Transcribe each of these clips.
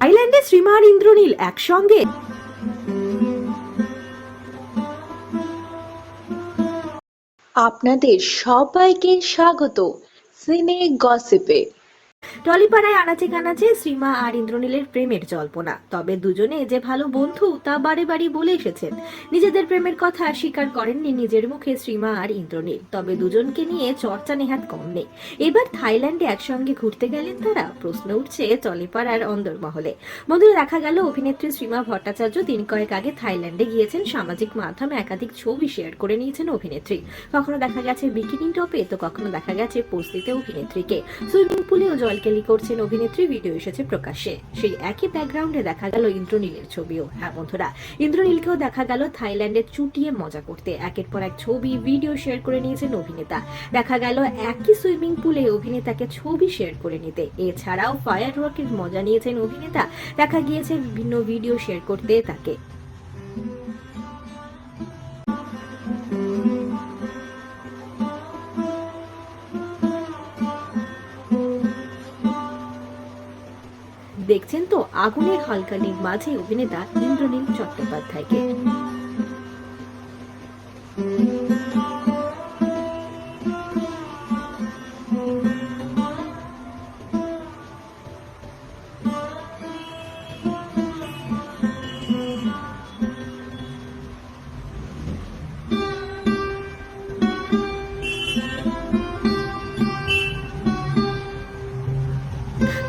আইল্যান্ডে শ্রীমান ইন্দ্রনীল একসঙ্গে আপনাদের সবাইকে স্বাগত সিনে গসিপে। টলিপাড়ায় আনাচে কানাচে শ্রীমা আর ইন্দ্রনীলের প্রেমের জল্পনা। তবে দুজনে যে ভালো বন্ধু, তা বারে বাড়ি বলে এসেছেন। নিজেদের প্রেমের কথা স্বীকার করেননি নিজের মুখে শ্রীমা আর ইন্দ্রনীল। তবে দুজনকে নিয়ে চর্চা নেহাত কম নেই। এবার থাইল্যান্ডে একসঙ্গে ঘুরতে গেলেন তারা। প্রশ্ন উঠছে টলিপাড়ার অন্দরমহলে। বন্ধুরা দেখা গেল অভিনেত্রী শ্রীমা ভট্টাচার্য। দিন কয়েক আগে থাইল্যান্ডে গিয়েছেন। সামাজিক মাধ্যমে একাধিক ছবি শেয়ার করে নিয়েছেন অভিনেত্রী। কখনো দেখা গেছে বিকিনি টপে, তো কখনো দেখা গেছে পোস্তিতে অভিনেত্রীকে। সুইমিং পুলেও জলকেলি করছেন অভিনেত্রী, ভিডিও এসেছে প্রকাশ্যে। সেই একই ব্যাকগ্রাউন্ডে দেখা গেল ইন্দ্রনীলের ছবিও। হ্যাঁ বন্ধুরা, ইন্দ্রনীলকেও দেখা গেল থাইল্যান্ডে চুটিয়ে মজা করতে। একের পর এক ছবি, ভিডিও শেয়ার করে নিয়েছেন অভিনেতা। দেখা গেল একই সুইমিং পুলে অভিনেতাকে ছবি শেয়ার করে নিতে। এছাড়াও ফায়ার ওয়ার্কের মজা নিয়েছেন অভিনেতা। দেখা গিয়েছে বিভিন্ন ভিডিও শেয়ার করতে তাকে। দেখছেন তো আগুনের হালকানির মাঝে অভিনেতা ইন্দ্রনীল চট্টোপাধ্যায়কে।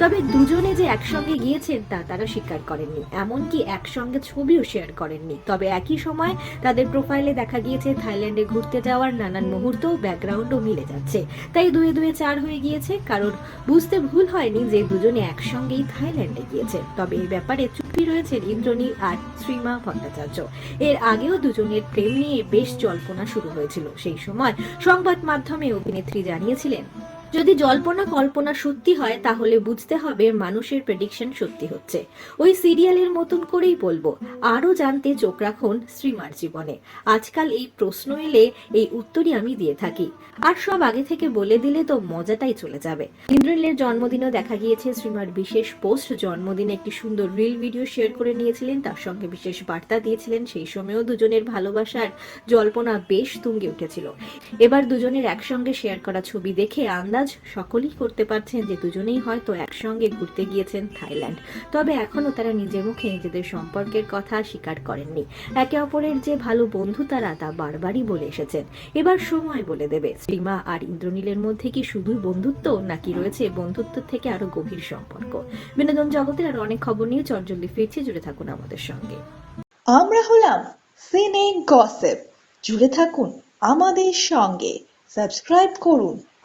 তবে দুজনে যে একসঙ্গে গিয়েছেন তা তারা স্বীকার করেননি। এমনকি একসঙ্গে ছবিও শেয়ার করেননি। তবে একই সময় তাদের প্রোফাইলে দেখা গিয়েছে থাইল্যান্ডে ঘুরতে যাওয়ার নানান মুহূর্ত ব্যাকগ্রাউন্ডও মিলে যাচ্ছে। তাই দুয়ে দুয়ে চার হয়ে গিয়েছে, কারণ বুঝতে ভুল হয়নি যে দুজনে একসঙ্গেই থাইল্যান্ডে গিয়েছে তবে এই ব্যাপারে চুপি রয়েছেন ইন্দ্রনী আর শ্রীমা ভট্টাচার্য। এর আগেও দুজনের প্রেম নিয়ে বেশ জল্পনা শুরু হয়েছিল। সেই সময় সংবাদ মাধ্যমে অভিনেত্রী জানিয়েছিলেন যদি জল্পনা কল্পনা সত্যি হয়, তাহলে বুঝতে হবে মানুষের প্রেডিকশন সত্যি হচ্ছে। ওই সিরিয়ালের মতন করেই বলব, আরও জানতে চোখ রাখুন শ্রীমার জীবনে। আজকাল এই প্রশ্ন এলে এই উত্তরই আমি দিয়ে থাকি। আর সব আগে থেকে বলে দিলে তো মজাটাই চলে যাবে। ইন্দ্রনীলের জন্মদিনও দেখা গিয়েছে, শ্রীমার বিশেষ পোস্ট জন্মদিনে একটি সুন্দর রিল ভিডিও শেয়ার করে নিয়েছিলেন, তার সঙ্গে বিশেষ বার্তা দিয়েছিলেন, সেই সময়ও দুজনের ভালোবাসার জল্পনা বেশ তুঙ্গে উঠেছিল। এবার দুজনের একসঙ্গে শেয়ার করা ছবি দেখে আন্দাজ সকলেই করতে পারছেন যে দুজনেই হয়তো একসঙ্গে ঘুরতে গিয়েছেন থাইল্যান্ড। তবে এখনও তারা নিজের মুখে নিজেদের সম্পর্কের কথা স্বীকার করেননি। একে অপরের যে ভালো বন্ধু তারা তা বারবারই বলে এসেছেন। এবার সময় বলে দেবে। শ্রীমা আর ইন্দ্রনীলের মধ্যে কি শুধুই বন্ধুত্ব, নাকি রয়েছে বন্ধুত্ব থেকে আরও গভীর সম্পর্ক? বিনোদন জগতের আর অনেক খবর নিয়ে চটজলদি ফিরছে। জুড়ে থাকুন আমাদের সঙ্গে। আমরা হলাম সিনে গসিপ। জুড়ে থাকুন আমাদের সঙ্গে। সাবস্ক্রাইব করুন